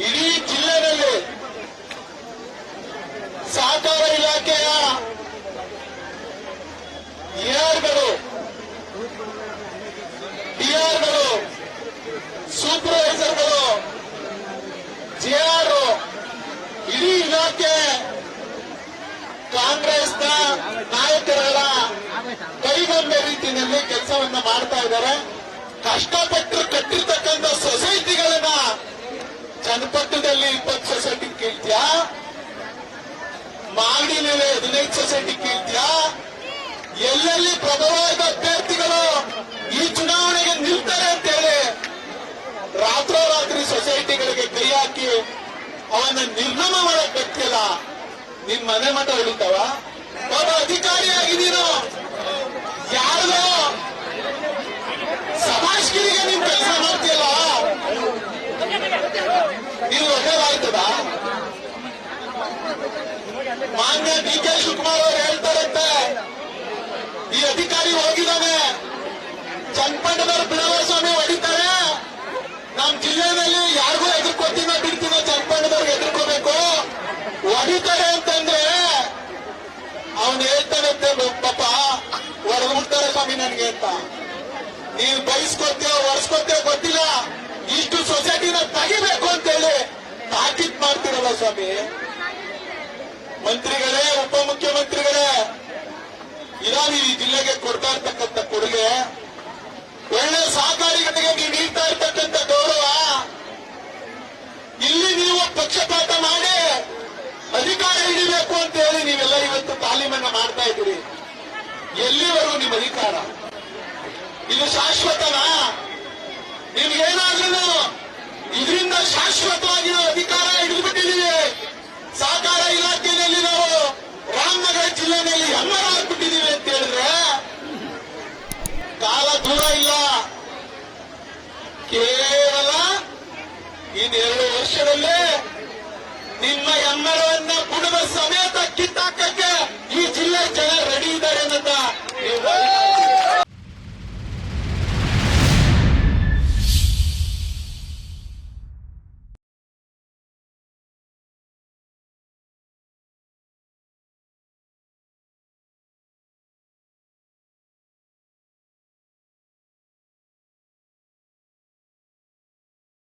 ಇಡೀ ಜಿಲ್ಲೆಯಲ್ಲಿ ಸಹಕಾರ ಇಲಾಖೆಯ ಎಆರ್ಗಳು ಡಿಆರ್ಗಳು ಸೂಪರ್ವೈಸರ್ಗಳು ಜಿಆರ್ ಇಡೀ ಇಲಾಖೆ ಕಾಂಗ್ರೆಸ್ನ ನಾಯಕರುಗಳ ಕೈಗೊಂಡ ರೀತಿಯಲ್ಲಿ ಕೆಲಸವನ್ನು ಮಾಡ್ತಾ ಇದ್ದಾರೆ. ಕಷ್ಟಪಟ್ಟು ಕಟ್ಟಿರ್ತಕ್ಕಂಥ ಚನ್ನಪಟ್ಟಣದಲ್ಲಿ ಇಪ್ಪತ್ತು ಸೊಸೈಟಿ ಕೇಳ್ತೀಯಾ? ಮಾಗಡಿನಲ್ಲಿ ಹದಿನೈದು ಸೊಸೈಟಿ ಕೇಳ್ತೀಯಾ? ಎಲ್ಲೆಲ್ಲಿ ಪ್ರಬಲವಾದ ಅಭ್ಯರ್ಥಿಗಳು ಈ ಚುನಾವಣೆಗೆ ನಿಲ್ತಾರೆ ಅಂತೇಳಿ ರಾತ್ರೋರಾತ್ರಿ ಸೊಸೈಟಿಗಳಿಗೆ ಕೈ ಹಾಕಿ ಅವನ್ನ ನಿರ್ನಾಮ ಮಾಡಕ್ ನಿಮ್ಮ ಮನೆ ಮಠ ಉಳಿತಾವ? ಒಬ್ಬ ಡಿ ಕೆ ಶಿವಕುಮಾರ್ ಅವರು ಹೇಳ್ತಾರಂತೆ. ಈ ಅಧಿಕಾರಿ ಹೋಗಿದ್ದಾನೆ. ಚನ್ನಪಟ್ಟಣದವ್ರು ಬಿಡವ ಸ್ವಾಮಿ ಹೊಡಿತಾರೆ. ನಮ್ಮ ಜಿಲ್ಲೆನಲ್ಲಿ ಯಾರಿಗೂ ಎದುರ್ಕೋತೀನ ಬಿಡ್ತೀನ ಚನ್ನಪಟ್ಟಣದವ್ರಿಗೆ ಎದುರ್ಕೋಬೇಕು. ಹೊಡಿತಾರೆ ಅಂತಂದ್ರೆ ಅವನು ಹೇಳ್ತಾನಂತೆ ಪಾಪ, ಹೊಡೆದು ಬಿಡ್ತಾರೆ ಸ್ವಾಮಿ ನನ್ಗೆ ಅಂತ. ನೀವು ಬಯಸ್ಕೊತೀಯೋ ಒರೆಸ್ಕೊತೀಯೋ ಗೊತ್ತಿಲ್ಲ. ಇಷ್ಟು ಸೊಸೈಟಿನ ತೆಗಿಬೇಕು ಅಂತೇಳಿ ತಾಕೀತ್ ಮಾಡ್ತೀರಲ್ಲ ಸ್ವಾಮಿ. ಮಂತ್ರಿಗಳೇ, ಉಪಮುಖ್ಯಮಂತ್ರಿಗಳೇ ಇದಾವೆ ಈ ಜಿಲ್ಲೆಗೆ ಕೊಡ್ತಾ ಇರ್ತಕ್ಕಂಥ ಕೊಡುಗೆ, ಒಳ್ಳೆ ಸಹಕಾರಿಗಳಿಗೆ ನೀವು ನೀಡ್ತಾ ಇರ್ತಕ್ಕಂಥ ಗೌರವ, ಇಲ್ಲಿ ನೀವು ಪಕ್ಷಪಾತ ಮಾಡಿ ಅಧಿಕಾರ ಹಿಡಿಬೇಕು ಅಂತ ಹೇಳಿ ನೀವೆಲ್ಲ ಇವತ್ತು ತಾಲೀಮನ್ನ ಮಾಡ್ತಾ ಇದ್ದೀರಿ. ಎಲ್ಲಿವರು ನಿಮ್ಮ ಅಧಿಕಾರ? ಇದು ಶಾಶ್ವತನಾ? ನಿಮ್ಗೇನಾದ್ರೂ ಇದರಿಂದ ಶಾಶ್ವತವಾಗಿ ನಾವು ಅಧಿಕಾರ ಹಿಡಿದುಬಿಟ್ಟಿದ್ದೀವಿ ಸಹಕಾರ ಇಲಾಖೆಯಲ್ಲಿ ನಾವು ಜಿಲ್ಲೆಯಲ್ಲಿ ಹೆಮ್ಮರಾಗ್ಬಿಟ್ಟಿದ್ದೀವಿ ಅಂತ ಹೇಳಿದ್ರೆ ಕಾಲ ದೂರ ಇಲ್ಲ. ಕೇವಲ ಇನ್ನೆರಡು ವರ್ಷದಲ್ಲೇ ನಿಮ್ಮ ಹೆಮ್ಮರವನ್ನ ಕಿತ್ತಾಕಕ್ಕೆ